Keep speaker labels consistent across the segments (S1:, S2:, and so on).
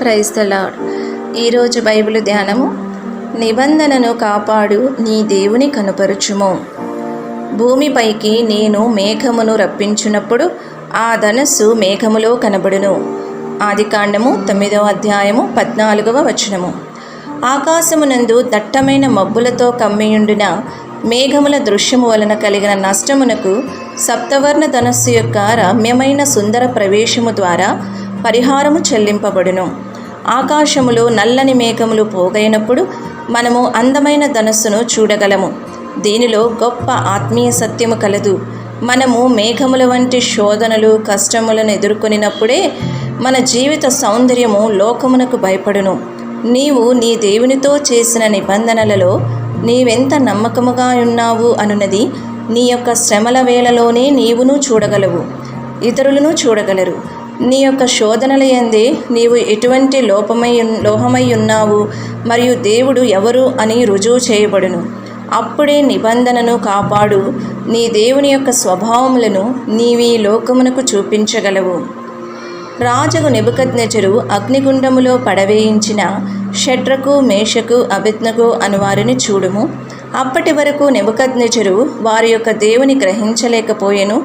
S1: Praise the lord ఈరోజు Bible ధ్యానము నిబంధనను కాపాడు నీ దేవుని కనుపరుచుము. భూమిపైకి నేను మేఘమును రప్పించున్నప్పుడు ఆ ధనస్సు మేఘములో కనబడును. ఆదికాండము తొమ్మిదవ అధ్యాయము పద్నాలుగవ వచనము. ఆకాశమునందు దట్టమైన మబ్బులతో కమ్మియుండిన మేఘముల దృశ్యము వలన కలిగిన నష్టమునకు సప్తవర్ణ ధనస్సు యొక్క రమ్యమైన సుందర ప్రవేశము ద్వారా పరిహారము చెల్లింపబడును. ఆకాశములో నల్లని మేఘములు పోగైనప్పుడు మనము అందమైన ధనస్సును చూడగలము. దీనిలో గొప్ప ఆత్మీయ సత్యము కలదు. మనము మేఘముల వంటి శోధనలు కష్టములను ఎదుర్కొనినప్పుడే మన జీవిత సౌందర్యము లోకమునకు భయపడును. నీవు నీ దేవునితో చేసిన నిబంధనలలో నీవెంత నమ్మకముగా ఉన్నావు అనున్నది నీ యొక్క శ్రమల వేళలోనే నీవును చూడగలవు. ఇతరులను చూడగలరు. నీ యొక్క శోధనల ఎందే నీవు ఎటువంటి లోపమై లోహమై ఉన్నావు మరియు దేవుడు ఎవరు అని రుజువు చేయబడును. అప్పుడే నిబంధనను కాపాడు. నీ దేవుని యొక్క స్వభావములను నీవి లోకమునకు చూపించగలవు. రాజగు నెబుకద్నెజరు అగ్నిగుండములో పడవేయించిన షట్రకు మేషకు అభిజ్ఞకు అనువారిని చూడుము. అప్పటి వరకు నెబుకద్నెజరు వారి యొక్క దేవుని గ్రహించలేకపోయెను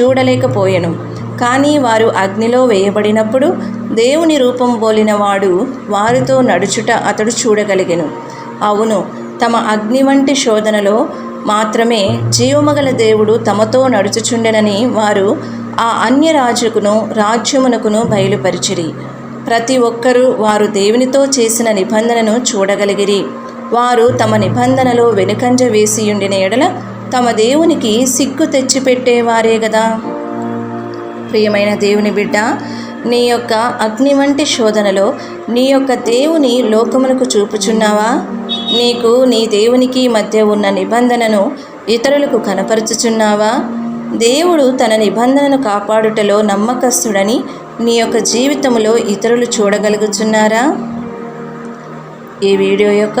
S1: చూడలేకపోయెను. కానీ వారు అగ్నిలో వేయబడినప్పుడు దేవుని రూపం పోలిన వాడు వారితో నడుచుట అతడు చూడగలిగెను. అవును తమ అగ్ని వంటి శోధనలో మాత్రమే జీవమగల దేవుడు తమతో నడుచుచుండెనని వారు ఆ అన్యరాజుకును రాజ్యమునకును బయలుపరిచిరి. ప్రతి ఒక్కరూ వారు దేవునితో చేసిన నిబంధనను చూడగలిగిరి. వారు తమ నిబంధనలో వెనుకంజ వేసియుండిన ఎడల తమ దేవునికి సిగ్గు తెచ్చిపెట్టేవారే కదా ప్రియమైన దేవుని బిడ్డ నీ యొక్క అగ్ని వంటి శోధనలో నీ యొక్క దేవుని లోకములకు చూపుచున్నావా? నీకు నీ దేవునికి మధ్య ఉన్న నిబంధనను ఇతరులకు కనపరుచుచున్నావా? దేవుడు తన నిబంధనను కాపాడుటలో నమ్మకస్తుడని నీ యొక్క జీవితంలో ఇతరులు చూడగలుగుచున్నారా? ఈ వీడియో యొక్క